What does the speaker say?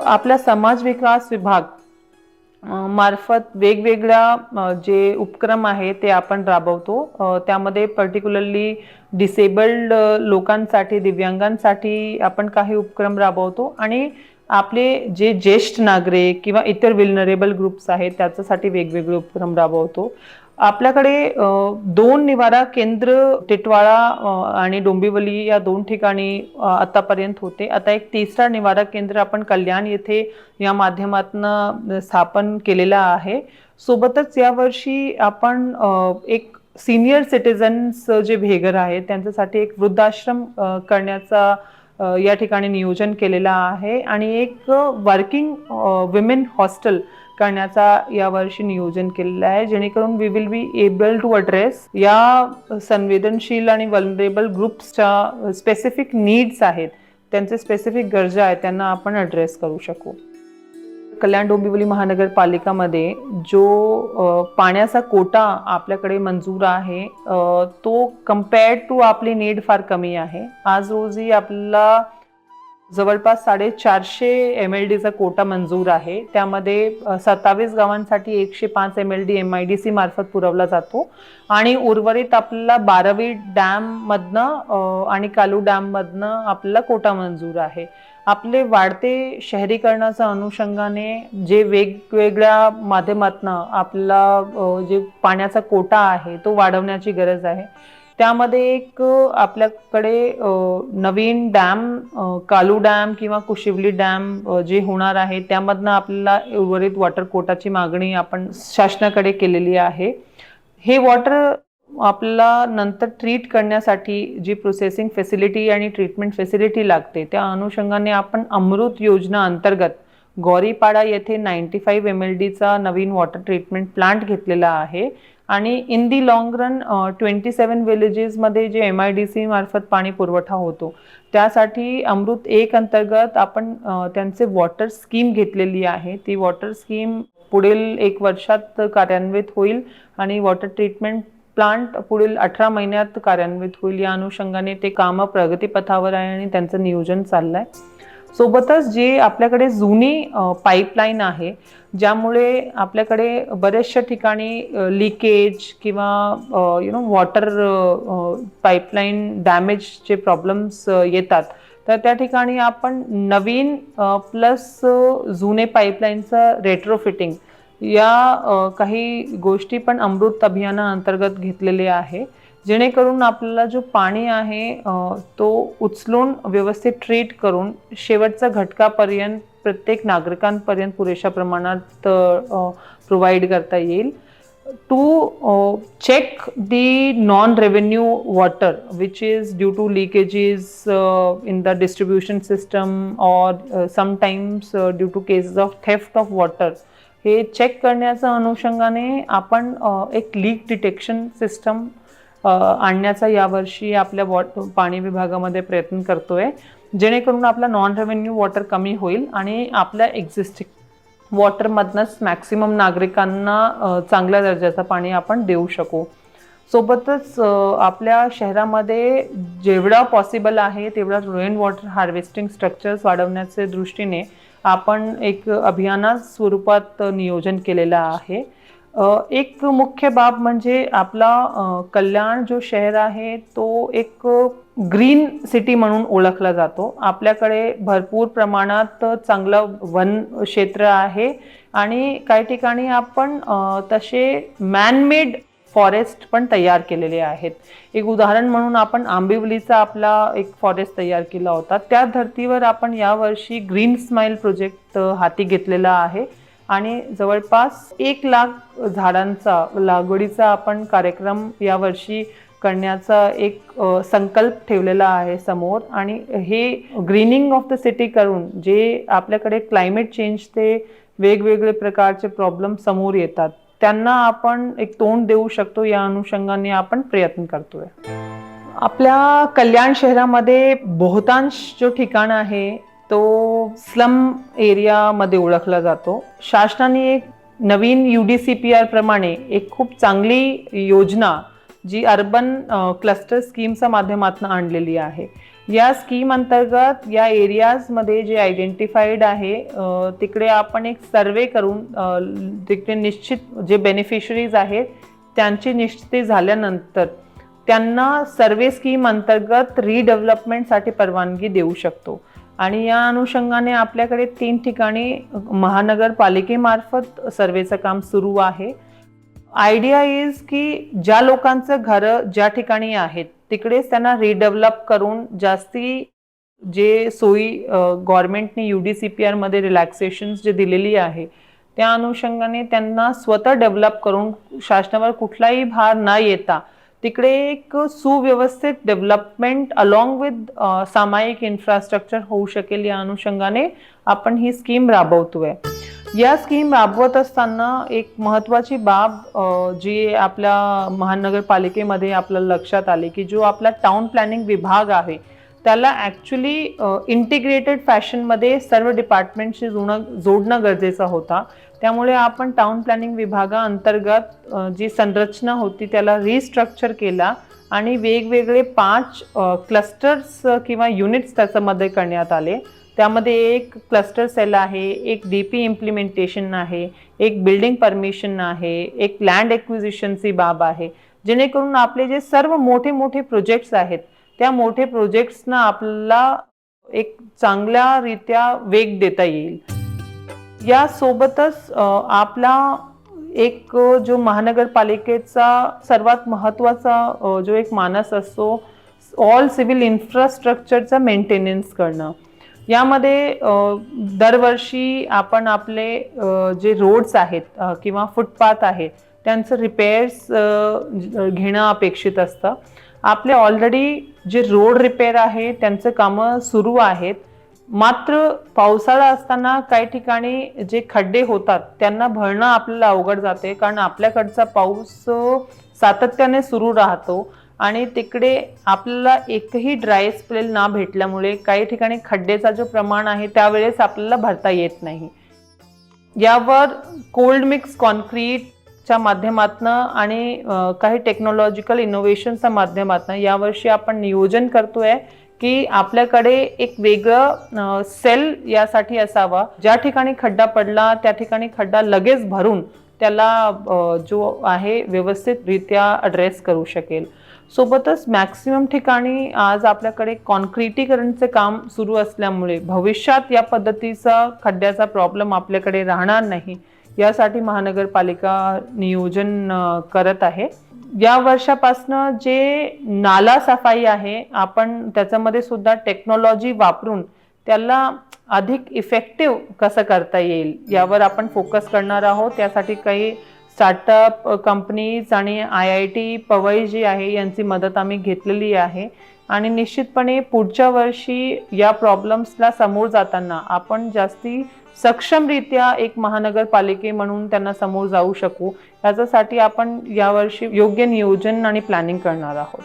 आपला समाज विकास विभाग मार्फत वेगवेगळ्या जे उपक्रम आहे ते आपण राबवतो. त्यामध्ये पर्टिक्युलरली डिसेबल्ड लोकांसाठी दिव्यांगांसाठी आपण काही उपक्रम राबवतो आणि आपले जे ज्येष्ठ नागरिक किंवा इतर विल्नरेबल ग्रुप्स आहेत त्याच्यासाठी वेगवेगळे उपक्रम राबवतो. आपल्याकडे दोन निवारा केंद्र टिटवाळा आणि डोंबिवली या दोन ठिकाणी आतापर्यंत होते. आता एक तिसरा निवारा केंद्र आपण कल्याण येथे या माध्यमातून स्थापन केलेला आहे. सोबतच यावर्षी आपण एक सिनियर सिटीजन्स जे भेगर आहेत त्यांच्यासाठी एक वृद्धाश्रम करण्याचा या ठिकाणी नियोजन केलेलं आहे. आणि एक वर्किंग विमेन हॉस्टेल करण्याचा यावर्षी नियोजन केलेलं आहे. जेणेकरून we will be able to address या संवेदनशील आणि वल्नरेबल ग्रुप्सच्या स्पेसिफिक नीड्स आहेत. त्यांचे स्पेसिफिक गरजा आहेत त्यांना आपण अड्रेस करू शकू. कल्याण डोंबिवली महानगरपालिकामध्ये जो पाण्याचा कोटा आपल्याकडे मंजूर आहे तो कम्पेअर्ड टू आपली नीड फार कमी आहे. आज रोजी आपल्याला जवळपास साडेचारशे एम एल डीचा कोटा मंजूर आहे. त्यामध्ये सत्तावीस गावांसाठी एकशे पाच M L D M I D C मार्फत पुरवला जातो. आणि उर्वरित आपल्याला बारावी डॅममधनं आणि कालू डॅममधनं आपल्याला कोटा मंजूर आहे. आपले वाढते शहरीकरणाच्या अनुषंगाने जे वेगवेगळ्या माध्यमातनं आपला जे पाण्याचा कोटा आहे तो वाढवण्याची गरज आहे. त्यामध्ये एक आपल्याकडे नवीन डॅम कालू डॅम किंवा कुशिवली डॅम जे होणार आहे त्यामधनं आपल्याला उर्वरित वॉटर कोटाची मागणी आपण शासनाकडे केलेली आहे. हे वॉटर आपल्याला नंतर ट्रीट करण्यासाठी जी प्रोसेसिंग फॅसिलिटी आणि ट्रीटमेंट फॅसिलिटी लागते त्या अनुषंगाने आपण अमृत योजना अंतर्गत गौरीपाडा येथे नाईन्टी फाईव्ह एम एल डीचा नवीन वॉटर ट्रीटमेंट प्लांट घेतलेला आहे. आणि in the long run twenty seven विलेजेसमध्ये जे एम आय डी सी मार्फत पाणी पुरवठा होतो त्यासाठी अमृत एक अंतर्गत आपण त्यांचे वॉटर स्कीम घेतलेली आहे. ती वॉटर स्कीम पुढील एक वर्षात कार्यान्वित होईल आणि वॉटर ट्रीटमेंट प्लांट पुढील अठरा महिन्यात कार्यान्वित होईल. या अनुषंगाने ते कामं प्रगतीपथावर आहे आणि त्यांचं नियोजन चाललं आहे सोबतच जे आपल्याकडे जुनी पाईपलाईन आहे ज्यामुळे आपल्याकडे बऱ्याचशा ठिकाणी लिकेज किंवा यु नो वॉटर पाईपलाईन डॅमेजचे प्रॉब्लेम्स येतात. तर त्या ठिकाणी आपण नवीन प्लस जुने पाईपलाईनचं रेट्रोफिटिंग या काही गोष्टी पण अमृत अभियानाअंतर्गत घेतलेले आहे. जेणेकरून आपल्याला जो पाणी आहे तो उचलून व्यवस्थित ट्रीट करून शेवटचा घटकापर्यंत प्रत्येक नागरिकांपर्यंत पुरेशा प्रमाणात प्रोव्हाइड करता येईल. To check the non revenue water which is due to leakages in the distribution system or sometimes due to cases of theft of water हे चेक करण्याच्या अनुषंगाने आपण एक लीक डिटेक्शन सिस्टम आणण्याचा यावर्षी आपल्या वॉट पाणी विभागामध्ये प्रयत्न करतोय. जेणेकरून आपला नॉन रेव्हेन्यू वॉटर कमी होईल आणि आपल्या एक्झिस्टिंग वॉटरमधनंच मॅक्सिमम नागरिकांना चांगल्या दर्जाचं पाणी आपण देऊ शकू. सोबतच आपल्या शहरामध्ये जेवढा पॉसिबल आहे तेवढा रेन वॉटर हार्वेस्टिंग स्ट्रक्चर्स वाढवण्याच्या दृष्टीने आपण एक अभियाना स्वरूपात नियोजन केलेलं आहे. एक मुख्य बाब म्हणजे आपला कल्याण जो शहर आहे तो एक ग्रीन सिटी म्हणून ओळखला जातो. आपल्याकडे भरपूर प्रमाणात चांगलं वन क्षेत्र आहे आणि काही ठिकाणी आपण तसे मॅनमेड फॉरेस्ट पण तयार केलेले आहेत. एक उदाहरण म्हणून आपण आंबिवलीचा आपला एक फॉरेस्ट तयार केला होता. त्या धर्तीवर आपण यावर्षी ग्रीन स्माइल प्रोजेक्ट हाती घेतलेला आहे. आणि जवळपास एक लाख झाडांचा लागवडीचा आपण कार्यक्रम यावर्षी करण्याचा एक संकल्प ठेवलेला आहे समोर. आणि हे ग्रीनिंग ऑफ द सिटी करून जे आपल्याकडे क्लायमेट चेंज ते वेगवेगळे प्रकारचे प्रॉब्लेम समोर येतात त्यांना आपण एक तोंड देऊ शकतो या अनुषंगाने आपण प्रयत्न करतोय. आपल्या कल्याण शहरामध्ये बहुतांश जो ठिकाण आहे तो स्लम एरियामध्ये ओळखला जातो. शासनाने एक नवीन U D C P R प्रमाणे एक खूप चांगली योजना जी अर्बन क्लस्टर स्कीमच्या माध्यमातून आणलेली आहे. या स्कीम अंतर्गत या एरियाजमध्ये जे आयडेंटिफाईड आहे तिकडे आपण एक सर्वे करून तिकडे निश्चित जे बेनिफिशरीज आहेत त्यांची निश्चिती झाल्यानंतर त्यांना सर्वे स्कीम अंतर्गत रिडेव्हलपमेंटसाठी परवानगी देऊ शकतो. आणि या अनुषंगाने आपल्याकडे तीन ठिकाणी महानगरपालिकेमार्फत सर्वेचं काम सुरू आहे. आयडिया इज की ज्या लोकांचं घरं ज्या ठिकाणी आहेत तिकडेच त्यांना रिडेव्हलप करून जास्ती जे सोयी गव्हर्नमेंटने यू डी सी पी आरमध्ये रिलॅक्सेशन्स जे दिलेली आहे त्या अनुषंगाने त्यांना स्वतः डेव्हलप करून शासनावर कुठलाही भार न येता तिकडे एक सुव्यवस्थित डेव्हलपमेंट अलॉंग विथ सामायिक इन्फ्रास्ट्रक्चर होऊ शकेल या अनुषंगाने आपण ही स्कीम राबवतोय. या स्कीम राबवत असताना एक महत्वाची बाब जी आपल्या महानगरपालिकेमध्ये आपल्याला लक्षात आली की जो आपला टाउन प्लॅनिंग विभाग आहे त्याला ॲक्च्युली इंटिग्रेटेड फॅशनमध्ये सर्व डिपार्टमेंटशी जुणं जोडणं गरजेचं होता. त्यामुळे आपण टाउन प्लॅनिंग विभागाअंतर्गत अंतर्गत जी संरचना होती त्याला रिस्ट्रक्चर केला आणि वेगवेगळे पाच क्लस्टर्स किंवा युनिट्स त्याच्यामध्ये करण्यात आले. त्यामध्ये एक क्लस्टर सेल आहे एक डी पी इम्प्लिमेंटेशन आहे एक बिल्डिंग परमिशन आहे एक लँड एक्विजिशनची बाब आहे. जेणेकरून आपले जे सर्व मोठे मोठे प्रोजेक्ट्स आहेत त्या मोठे प्रोजेक्ट्सना आपल्याला एक चांगल्या रीत्या वेग देता येईल. यासोबतच आपला एक जो महानगरपालिकेचा सर्वात महत्त्वाचा जो एक मानस असतो ऑल सिव्हिल इन्फ्रास्ट्रक्चरचा मेंटेनन्स करणं. यामध्ये दरवर्षी आपण आपले जे रोड्स आहेत किंवा फुटपाथ आहेत त्यांचं रिपेअर्स घेणं अपेक्षित असतं. आपले ऑलरेडी जे रोड रिपेअर आहे त्यांचं कामं सुरू आहेत. मात्र पावसाळा असताना काही ठिकाणी जे खड्डे होतात त्यांना भरणं आपल्याला अवघड जाते. कारण आपल्याकडचा पाऊस सातत्याने सुरू राहतो आणि तिकडे आपल्याला एकही ड्राय स्पेल ना भेटल्यामुळे काही ठिकाणी खड्डेचा जो प्रमाण आहे त्यावेळेस आपल्याला भरता येत नाही. यावर कोल्ड मिक्स कॉन्क्रीटच्या माध्यमातून आणि काही टेक्नॉलॉजिकल इनोव्हेशनच्या माध्यमातून यावर्षी आपण नियोजन करतोय. की आपल्याकडे एक वेगळं सेल यासाठी असावा. ज्या ठिकाणी खड्डा पडला त्या ठिकाणी खड्डा लगेच भरून त्याला जो आहे व्यवस्थितरित्या अड्रेस करू शकेल. सोबतच मॅक्सिमम ठिकाणी आज आपल्याकडे कॉन्क्रिटीकरणचे काम सुरू असल्यामुळे भविष्यात या पद्धतीचा खड्ड्याचा प्रॉब्लेम आपल्याकडे राहणार नाही. यासाठी महानगरपालिका नियोजन करत आहे. या वर्षापासनं जे नाला सफाई आहे आपण त्याच्यामध्ये सुद्धा टेक्नॉलॉजी वापरून त्याला अधिक इफेक्टिव्ह कसं करता येईल यावर आपण फोकस करणार आहोत. त्यासाठी काही स्टार्टअप कंपनीज आणि आय आय टी पवई जी आहे यांची मदत आम्ही घेतलेली आहे. आणि निश्चितपणे पुढच्या वर्षी या प्रॉब्लेम्सला समोर जाताना आपण जास्ती सक्षमरित्या एक महानगरपालिके म्हणून त्यांना समोर जाऊ शकू. याच्यासाठी आपण यावर्षी योग्य नियोजन आणि प्लॅनिंग करणार आहोत.